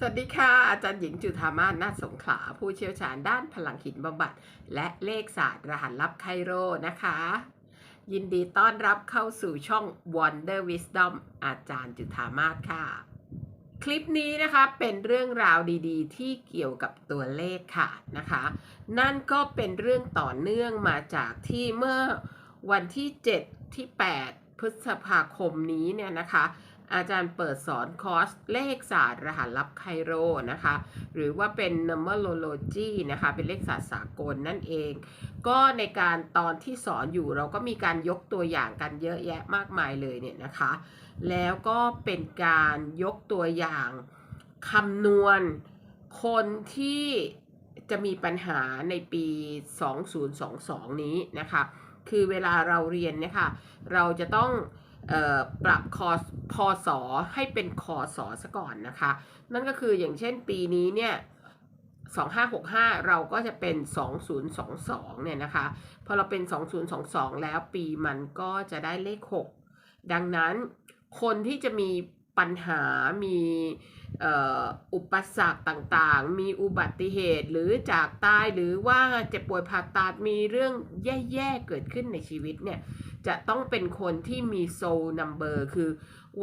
สวัสดีค่ะ อาจารย์หญิงจุธามาศนาถสงขลา ผู้เชี่ยวชาญด้านพลังหินบำบัด และเลขศาสตร์รหัสลับไคโรนะคะ ยินดีต้อนรับเข้าสู่ช่อง Wonder Wisdom อาจารย์จุธามาศค่ะ คลิปนี้นะคะเป็นเรื่องราวดีๆ ที่เกี่ยวกับตัวเลขค่ะนะคะ นั่นก็เป็นเรื่องต่อเนื่องมาจากที่เมื่อวันที่ 7 ที่ 8 พฤษภาคมนี้เนี่ยนะคะ อาจารย์เปิดสอนคอร์สเลขศาสตร์รหัสลับไคโรนะคะ หรือว่าเป็น numerology นะคะ เป็นเลขศาสตร์สากลนั่นเอง ก็ในการตอนที่สอนอยู่เราก็มีการยกตัวอย่างกันเยอะแยะมากมายเลยเนี่ยนะคะ แล้วก็เป็นการยกตัวอย่างคำนวณคนที่จะมีปัญหาในปี 2022 นี้นะคะ คือเวลาเราเรียนเนี่ยค่ะ เราจะต้อง ปรับคอพอสอให้เป็นคอสอซะก่อนนะคะ นั่นก็คืออย่างเช่นปีนี้เนี่ย2565 เราก็จะเป็น 2022 เนี่ยนะคะ พอเราเป็น 2022 แล้วปีมันก็จะได้เลข 6 ดังนั้นคนที่จะมีปัญหา มีอุปสรรคต่างๆ มีอุบัติเหตุหรือจากตายหรือว่าเจ็บป่วยผ่าตัด มีเรื่องแย่ๆ เกิดขึ้นในชีวิตเนี่ย จะต้องเป็นคนที่มีโซลนัมเบอร์คือ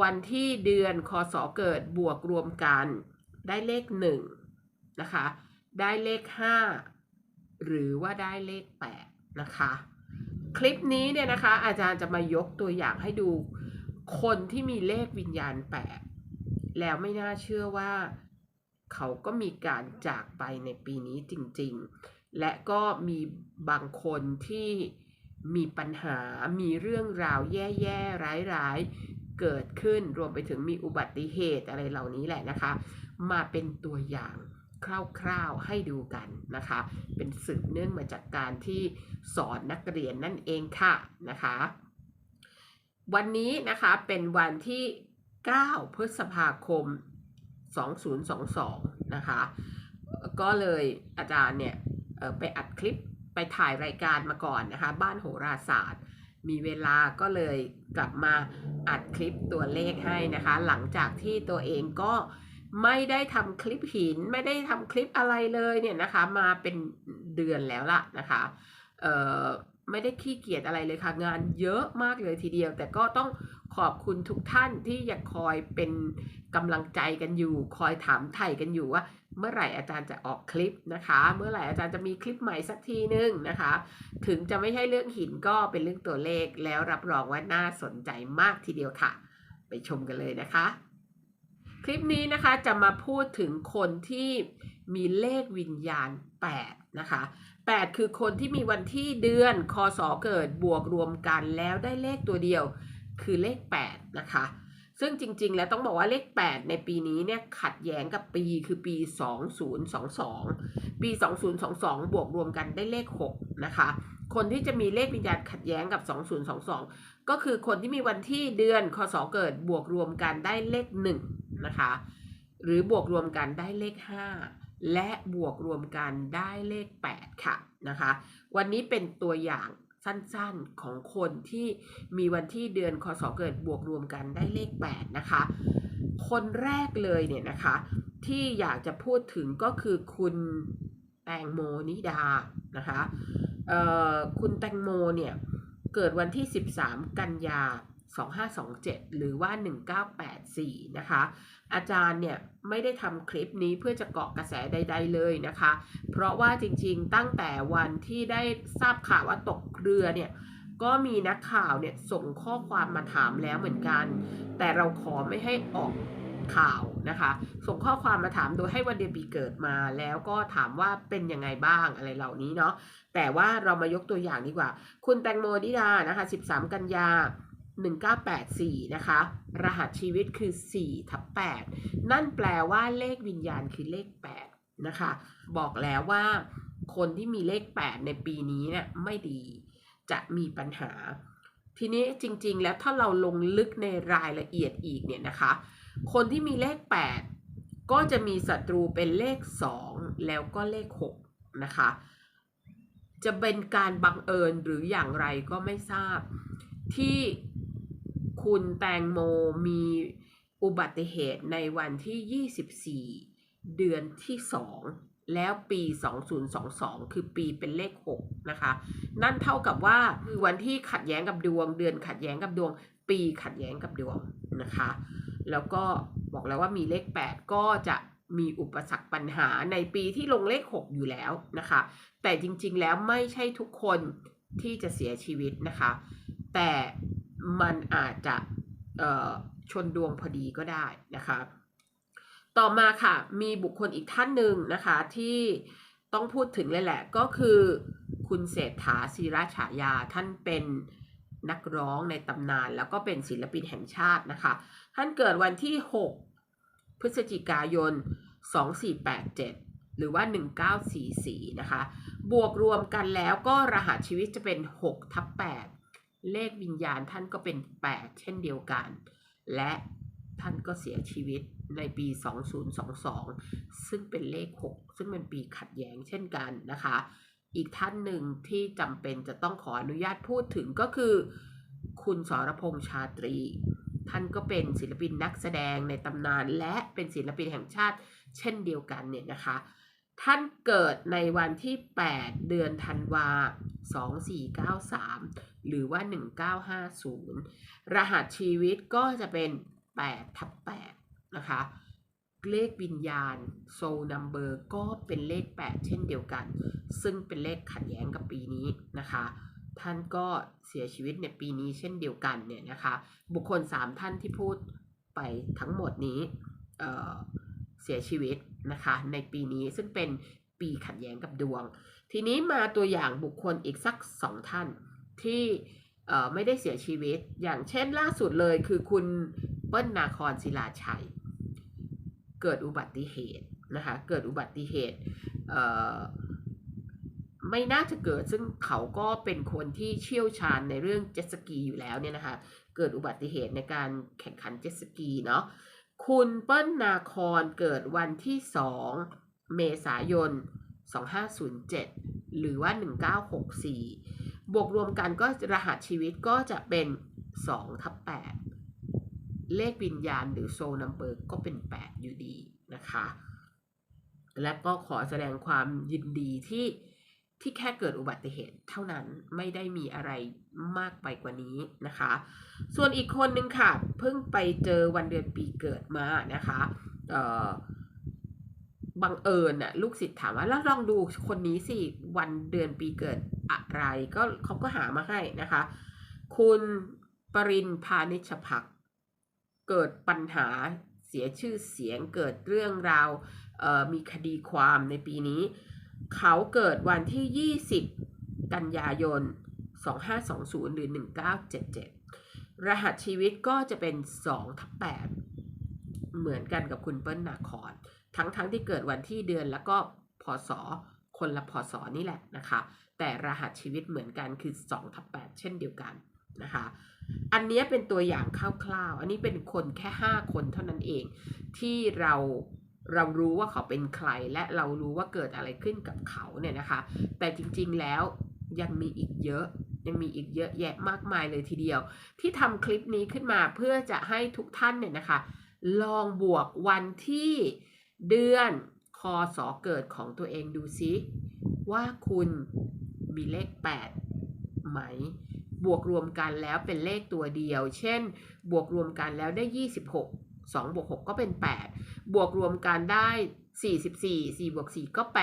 วันที่เดือนคศเกิดบวกรวมกัน ได้เลขหนึ่งนะคะ ได้เลขห้าหรือว่าได้เลขแปดนะคะ คลิปนี้เนี่ยนะคะ อาจารย์จะมายกตัวอย่างให้ดูคนที่มีเลขวิญญาณแปดแล้วไม่น่าเชื่อว่าเขาก็มีการจากไปในปีนี้จริง ๆ และก็มีบางคนที่ มีปัญหา มีเรื่องราวแย่ๆ ร้ายๆ เกิดขึ้น รวมไปถึงมีอุบัติเหตุอะไรเหล่านี้แหละนะคะ มาเป็นตัวอย่างคร่าวๆให้ดูกันนะคะ เป็นสืบเนื่องมาจากการที่สอนนักเรียนนั่นเองค่ะนะคะ วันนี้นะคะเป็นวันที่ 9 พฤษภาคม 2022 นะคะ ก็เลยอาจารย์เนี่ยไปอัดคลิป ไปถ่ายรายการมาก่อนนะคะ บ้านโหราศาสตร์ มีเวลาก็เลยกลับมาอัดคลิปตัวเลขให้นะคะ หลังจากที่ตัวเองก็ไม่ได้ทำคลิปหินไม่ได้ทำคลิปอะไรเลยเนี่ยนะคะ มาเป็นเดือนแล้วล่ะนะคะเอ่อไม่ได้ขี้เกียจอะไรเลยค่ะ งานเยอะมากเลยทีเดียว แต่ก็ต้องขอบคุณทุกท่านที่ยังคอยเป็นกำลังใจกันอยู่ คอยถามไถ่กันอยู่ว่า เมื่อไหร่อาจารย์จะออกคลิปนะคะ เมื่อไหร่อาจารย์จะมีคลิปใหม่สักทีนึงนะคะ ถึงจะไม่ใช่เรื่องหินก็เป็นเรื่องตัวเลขแล้วรับรองว่าน่าสนใจมากทีเดียวค่ะ ไปชมกันเลยนะคะ คลิปนี้นะคะจะมาพูดถึงคนที่มีเลขวิญญาณ 8 นะคะ 8 คือคนที่มีวันที่เดือนคศเกิดบวกรวมกันแล้วได้เลขตัวเดียวคือเลข 8 นะคะ ซึ่งจริง ๆ แล้วต้องบอกว่าเลข 8 ในปีนี้เนี่ยขัดแย้งกับปีคือปี 2022 ปี 2022 บวกรวมกันได้เลข 6 นะคะ คนที่จะมีเลขวิญญาณขัดแย้งกับ 2022 ก็คือคนที่มีวันที่เดือนคศเกิดบวกรวมกันได้เลข 1 นะคะ หรือบวกรวมกันได้เลข 5 และบวกรวมกันได้เลข 8 ค่ะนะคะ วันนี้เป็นตัวอย่าง สั้นๆของคนที่มีวันที่เดือนคศเกิดบวกรวมกันได้เลข 8 นะคะ คนแรกเลยเนี่ยนะคะ ที่อยากจะพูดถึงก็คือคุณแตงโมนิดานะคะคุณแตงโมเนี่ย เกิดวันที่ 13 กันยา 2527 หรือว่า 1984 นะคะ อาจารย์เนี่ยไม่ได้ทำคลิปนี้เพื่อจะเกาะกระแสใด ๆ เลยนะคะ เพราะว่าจริงๆ ตั้งแต่วันที่ได้ทราบข่าวว่าตกเรือเนี่ยก็มีนักข่าวเนี่ยส่งข้อความมาถามแล้วเหมือนกัน แต่เราขอไม่ให้ออกข่าวนะคะ ส่งข้อความมาถามโดยให้วันเดือนปีเกิดมา แล้วก็ถามว่าเป็นยังไงบ้างอะไรเหล่านี้เนาะแต่ว่าเรามายกตัวอย่างดีกว่า คุณแตงโมนิดานะคะ 13 กันยา 1984 นะคะ รหัสชีวิตคือ4ทับ8นั่นแปลว่าเลขวิญญาณคือเลข 8 นะคะ บอกแล้วว่าคนที่มีเลข 8 ในปีนี้เนี่ยไม่ดีจะมีปัญหา ทีนี้จริง ๆ แล้วถ้าเราลงลึกในรายละเอียดอีกเนี่ยนะคะ คนที่มีเลข 8 ก็จะมีศัตรูเป็นเลข 2 แล้วก็เลข 6 นะคะ จะเป็นการบังเอิญหรืออย่างไรก็ไม่ทราบที่ คุณแตงโมมีอุบัติเหตุในวันที่เดือนที่ 2 แล้วปี 2022 คือปีเป็นเลข 6 นะคะ นั่นเท่ากับว่าคือวันที่ขัดแย้งกับดวง เดือนขัดแย้งกับดวง ปีขัดแย้งกับดวงนะคะ แล้วก็บอกแล้วว่ามีเลข 8 ก็จะมีอุปสรรคปัญหาในปีที่ลงเลข 6 อยู่แล้วนะคะ แต่จริงๆแล้วไม่ใช่ทุกคนที่จะเสียชีวิตนะคะ แต่ มันอาจจะชนดวงพอดีก็ได้นะคะ ต่อมาค่ะมีบุคคลอีกท่านหนึ่งนะคะที่ต้องพูดถึงเลยแหละ ก็คือคุณเศรษฐาศิราฉายาท่านเป็นนักร้องในตำนาน แล้วก็เป็นศิลปินแห่งชาตินะคะ ท่านเกิดวันที่ 6 พฤศจิกายน 2487 หรือว่า 1944 นะคะ บวกรวมกันแล้วก็รหัสชีวิตจะเป็น 6 ทับ 8 เลขวิญญาณท่านก็เป็น 8 เช่นเดียวกัน และท่านก็เสียชีวิตในปี 2022 ซึ่งเป็นเลข 6 ซึ่งเป็นปีขัดแย้งเช่นกันนะคะ อีกท่านหนึ่งที่จำเป็นจะต้องขออนุญาตพูดถึงก็คือ คุณสรพงษ์ชาตรี ท่านก็เป็นศิลปินนักแสดงในตำนาน และเป็นศิลปินแห่งชาติเช่นเดียวกันเนี่ยนะคะ ท่านเกิดในวันที่ 8 เดือนธันวา 2493 หรือว่า 1950 รหัสชีวิตก็จะเป็น 8 ทับ 8 นะคะ เลขวิญญาณ soul number ก็เป็นเลข 8 เช่นเดียวกัน ซึ่งเป็นเลขขัดแย้งกับปีนี้นะคะ ท่านก็เสียชีวิตในปีนี้เช่นเดียวกันเนี่ยนะคะ บุคคล 3 ท่านที่พูดไปทั้งหมดนี้เเสียชีวิต นะคะในปีนี้ซึ่งเป็นปีขัดแย้งกับดวง ทีนี้มาตัวอย่างบุคคลอีกสักสองท่านที่ไม่ได้เสียชีวิต อย่างเช่นล่าสุดเลยคือคุณเปิ้ลนาคอนศิลาชัย เกิดอุบัติเหตุนะคะเกิดอุบัติเหตุไม่น่าจะเกิดซึ่งเขาก็เป็นคนที่เชี่ยวชาญในเรื่องเจ็ตสกีอยู่แล้วเนี่ยนะคะเกิดอุบัติเหตุในการแข่งขันเจ็ตสกีเนาะ คุณเปิ้ลนาคอนเกิดวันที่ 2 เมษายน 2507 หรือว่า 1964 บวกรวมกันก็รหัสชีวิตก็จะเป็น2ทับ8เลขวิญญาณหรือโซนัมเบอร์ก็เป็น 8 อยู่ดีนะคะ และก็ขอแสดงความยินดีที่ ที่แค่เกิดอุบัติเหตุเท่านั้นไม่ได้มีอะไรมากไปกว่านี้นะคะ ส่วนอีกคนนึงค่ะ เพิ่งไปเจอวันเดือนปีเกิดมานะคะเออบังเอิญน่ะลูกศิษย์ถามว่าแล้วลองดูคนนี้สิ วันเดือนปีเกิดอะไรก็เขาก็หามาให้นะคะ คุณปรินพานิชพักเกิดปัญหาเสียชื่อเสียงเกิดเรื่องราวเอ่อมีคดีความในปีนี้ เขาเกิดวันที่ 20 กันยายน 2520 หรือ 1977 รหัสชีวิตก็จะเป็น2ทับ8เหมือนกันกับคุณเปิ้ลนาคอนทั้งๆทที่เกิดวันที่เดือนแล้วก็พศคนละพศนี่แหละนะคะ แต่รหัสชีวิตเหมือนกันคือ2ทับ8เช่นเดียวกันนะคะ อันนี้เป็นตัวอย่างคร่าวๆ อันนี้เป็นคนแค่ 5 คนเท่านั้นเองที่เรา เรารู้ว่าเขาเป็นใครและเรารู้ว่าเกิดอะไรขึ้นกับเขาเนี่ยนะคะ แต่จริงๆแล้วยังมีอีกเยอะยังมีอีกเยอะแยะมากมายเลยทีเดียว ที่ทำคลิปนี้ขึ้นมาเพื่อจะให้ทุกท่านเนี่ยนะคะ ลองบวกวันที่เดือนคอสอเกิดของตัวเองดูซิ ว่าคุณมีเลข 8 ไหม บวกรวมกันแล้วเป็นเลขตัวเดียว เช่น บวกรวมกันแล้วได้ 26 2บวก6ก็เป็น 8 บวกรวมกันได้ 44 4บวก4ก็ 8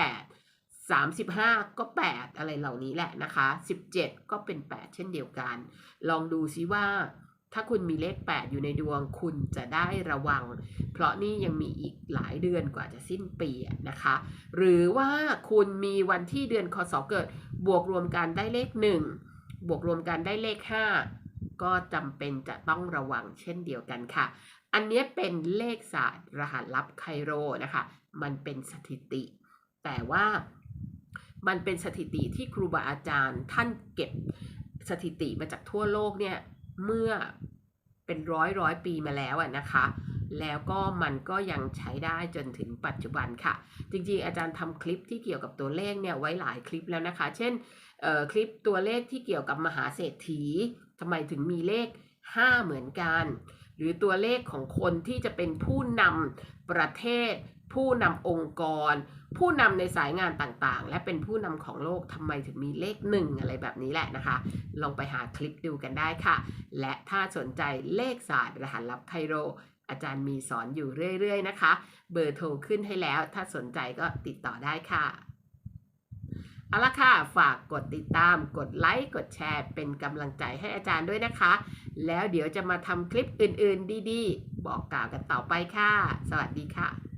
35 ก็ 8 อะไรเหล่านี้แหละนะคะ 17 ก็เป็น 8 เช่นเดียวกัน ลองดูซิว่า ถ้าคุณมีเลข 8 อยู่ในดวงคุณจะได้ระวัง เพราะนี่ยังมีอีกหลายเดือนกว่าจะสิ้นปีนะคะ หรือว่าคุณมีวันที่เดือนคศเกิด บวกรวมกันได้เลข 1 บวกรวมกันได้เลข 5 ก็จำเป็นจะต้องระวังเช่นเดียวกันค่ะ อันนี้เป็นเลขศาสตร์รหัสลับไคโรนะคะ มันเป็นสถิติ แต่ว่ามันเป็นสถิติที่ครูบาอาจารย์ท่านเก็บสถิติมาจากทั่วโลกเนี่ยเมื่อเป็นร้อยร้อยปีมาแล้วอะนะคะ แล้วก็มันก็ยังใช้ได้จนถึงปัจจุบันค่ะ จริงๆอาจารย์ทำคลิปที่เกี่ยวกับตัวเลขเนี่ยไว้หลายคลิปแล้วนะคะ เช่นคลิปตัวเลขที่เกี่ยวกับมหาเศรษฐีทำไมถึงมีเลข 5 เหมือนกัน หรือตัวเลขของคนที่จะเป็นผู้นำประเทศ ผู้นำองค์กร ผู้นำในสายงานต่างๆ และเป็นผู้นำของโลกทำไมถึงมีเลขหนึ่งอะไรแบบนี้แหละนะคะ ลองไปหาคลิปดูกันได้ค่ะ และถ้าสนใจเลขศาสตร์รหัสลับไคโรอาจารย์มีสอนอยู่เรื่อย ๆ นะคะ เบอร์โทรขึ้นให้แล้ว ถ้าสนใจก็ติดต่อได้ค่ะ เอาละค่ะ ฝากกดติดตาม กดไลค์ กดแชร์ เป็นกำลังใจให้อาจารย์ด้วยนะคะ แล้วเดี๋ยวจะมาทำคลิปอื่นๆดีๆ บอกกล่าวกันต่อไปค่ะ สวัสดีค่ะ